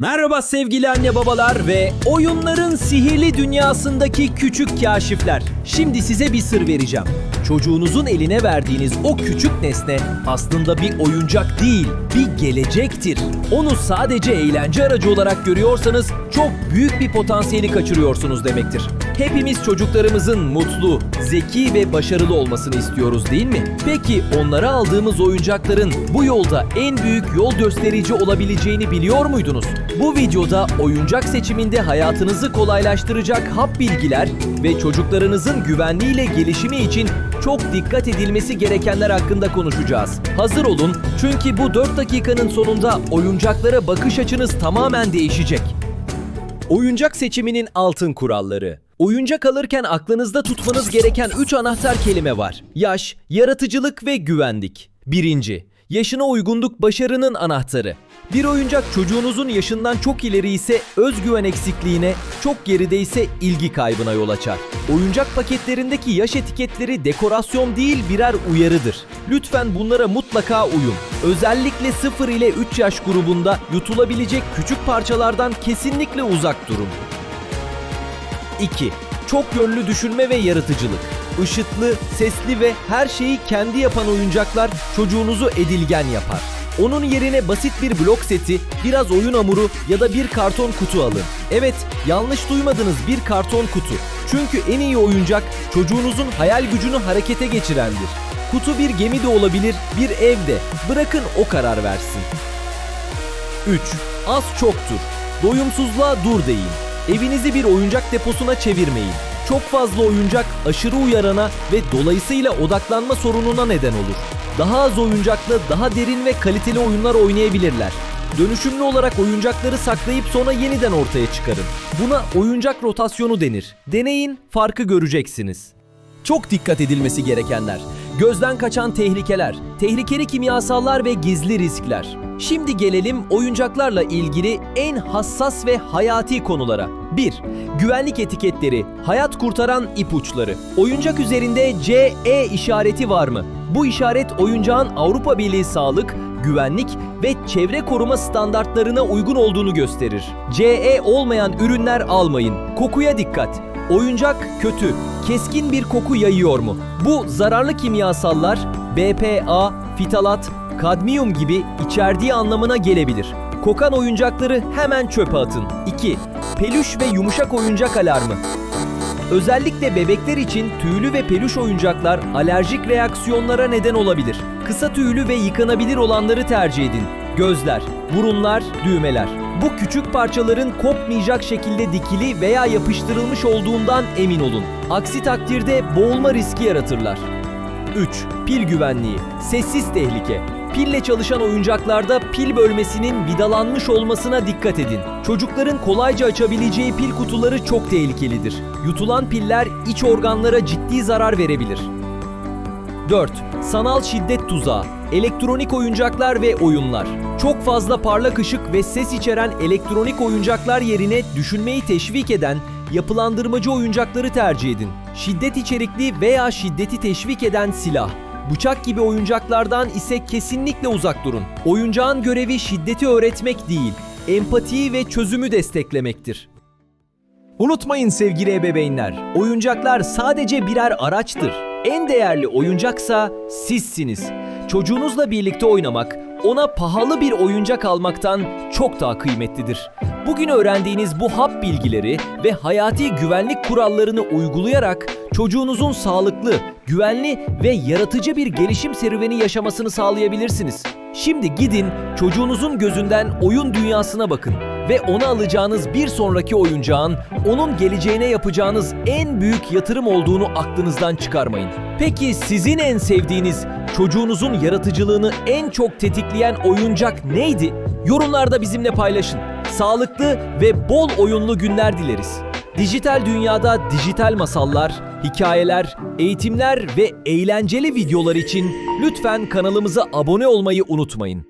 Merhaba sevgili anne babalar ve oyunların sihirli dünyasındaki küçük kaşifler. Şimdi size bir sır vereceğim. Çocuğunuzun eline verdiğiniz o küçük nesne aslında bir oyuncak değil, bir gelecektir. Onu sadece eğlence aracı olarak görüyorsanız çok büyük bir potansiyeli kaçırıyorsunuz demektir. Hepimiz çocuklarımızın mutlu, zeki ve başarılı olmasını istiyoruz değil mi? Peki onlara aldığımız oyuncakların bu yolda en büyük yol gösterici olabileceğini biliyor muydunuz? Bu videoda oyuncak seçiminde hayatınızı kolaylaştıracak hap bilgiler ve çocuklarınızın güvenliğiyle gelişimi için çok dikkat edilmesi gerekenler hakkında konuşacağız. Hazır olun çünkü bu 4 dakikanın sonunda oyuncaklara bakış açınız tamamen değişecek. Oyuncak seçiminin altın kuralları. Oyuncak alırken aklınızda tutmanız gereken 3 anahtar kelime var. Yaş, yaratıcılık ve güvenlik. Birinci, yaşına uygunluk başarının anahtarı. Bir oyuncak çocuğunuzun yaşından çok ileri ise özgüven eksikliğine, çok geride ise ilgi kaybına yol açar. Oyuncak paketlerindeki yaş etiketleri dekorasyon değil birer uyarıdır. Lütfen bunlara mutlaka uyun. Özellikle 0 ile 3 yaş grubunda yutulabilecek küçük parçalardan kesinlikle uzak durun. 2. Çok yönlü düşünme ve yaratıcılık. Işıklı, sesli ve her şeyi kendi yapan oyuncaklar çocuğunuzu edilgen yapar. Onun yerine basit bir blok seti, biraz oyun hamuru ya da bir karton kutu alın. Evet, yanlış duymadınız bir karton kutu. Çünkü en iyi oyuncak çocuğunuzun hayal gücünü harekete geçirendir. Kutu bir gemi de olabilir, bir evde. Bırakın o karar versin. 3. Az çoktur. Doyumsuzluğa dur deyin. Evinizi bir oyuncak deposuna çevirmeyin. Çok fazla oyuncak aşırı uyarana ve dolayısıyla odaklanma sorununa neden olur. Daha az oyuncakla daha derin ve kaliteli oyunlar oynayabilirler. Dönüşümlü olarak oyuncakları saklayıp sonra yeniden ortaya çıkarın. Buna oyuncak rotasyonu denir. Deneyin, farkı göreceksiniz. Çok dikkat edilmesi gerekenler. Gözden kaçan tehlikeler, tehlikeli kimyasallar ve gizli riskler. Şimdi gelelim oyuncaklarla ilgili en hassas ve hayati konulara. 1. Güvenlik etiketleri, hayat kurtaran ipuçları. Oyuncak üzerinde CE işareti var mı? Bu işaret oyuncağın Avrupa Birliği Sağlık, güvenlik ve çevre koruma standartlarına uygun olduğunu gösterir. CE olmayan ürünler almayın. Kokuya dikkat. Oyuncak kötü, keskin bir koku yayıyor mu? Bu zararlı kimyasallar BPA, fitalat, kadmiyum gibi içerdiği anlamına gelebilir. Kokan oyuncakları hemen çöpe atın. 2. Peluş ve yumuşak oyuncak alarmı. Özellikle bebekler için tüylü ve peluş oyuncaklar alerjik reaksiyonlara neden olabilir. Kısa tüylü ve yıkanabilir olanları tercih edin. Gözler, burunlar, düğmeler. Bu küçük parçaların kopmayacak şekilde dikili veya yapıştırılmış olduğundan emin olun. Aksi takdirde boğulma riski yaratırlar. 3. Pil güvenliği. Sessiz tehlike. Pille çalışan oyuncaklarda pil bölmesinin vidalanmış olmasına dikkat edin. Çocukların kolayca açabileceği pil kutuları çok tehlikelidir. Yutulan piller iç organlara ciddi zarar verebilir. 4. Sanal şiddet tuzağı. Elektronik oyuncaklar ve oyunlar. Çok fazla parlak ışık ve ses içeren elektronik oyuncaklar yerine düşünmeyi teşvik eden yapılandırmacı oyuncakları tercih edin. Şiddet içerikli veya şiddeti teşvik eden silah. Bıçak gibi oyuncaklardan ise kesinlikle uzak durun. Oyuncağın görevi şiddeti öğretmek değil, empatiyi ve çözümü desteklemektir. Unutmayın sevgili ebeveynler, oyuncaklar sadece birer araçtır. En değerli oyuncaksa sizsiniz. Çocuğunuzla birlikte oynamak, ona pahalı bir oyuncak almaktan çok daha kıymetlidir. Bugün öğrendiğiniz bu hap bilgileri ve hayati güvenlik kurallarını uygulayarak çocuğunuzun sağlıklı, güvenli ve yaratıcı bir gelişim serüveni yaşamasını sağlayabilirsiniz. Şimdi gidin çocuğunuzun gözünden oyun dünyasına bakın ve ona alacağınız bir sonraki oyuncağın onun geleceğine yapacağınız en büyük yatırım olduğunu aklınızdan çıkarmayın. Peki sizin en sevdiğiniz çocuğunuzun yaratıcılığını en çok tetikleyen oyuncak neydi? Yorumlarda bizimle paylaşın. Sağlıklı ve bol oyunlu günler dileriz. Dijital dünyada dijital masallar, hikayeler, eğitimler ve eğlenceli videolar için lütfen kanalımıza abone olmayı unutmayın.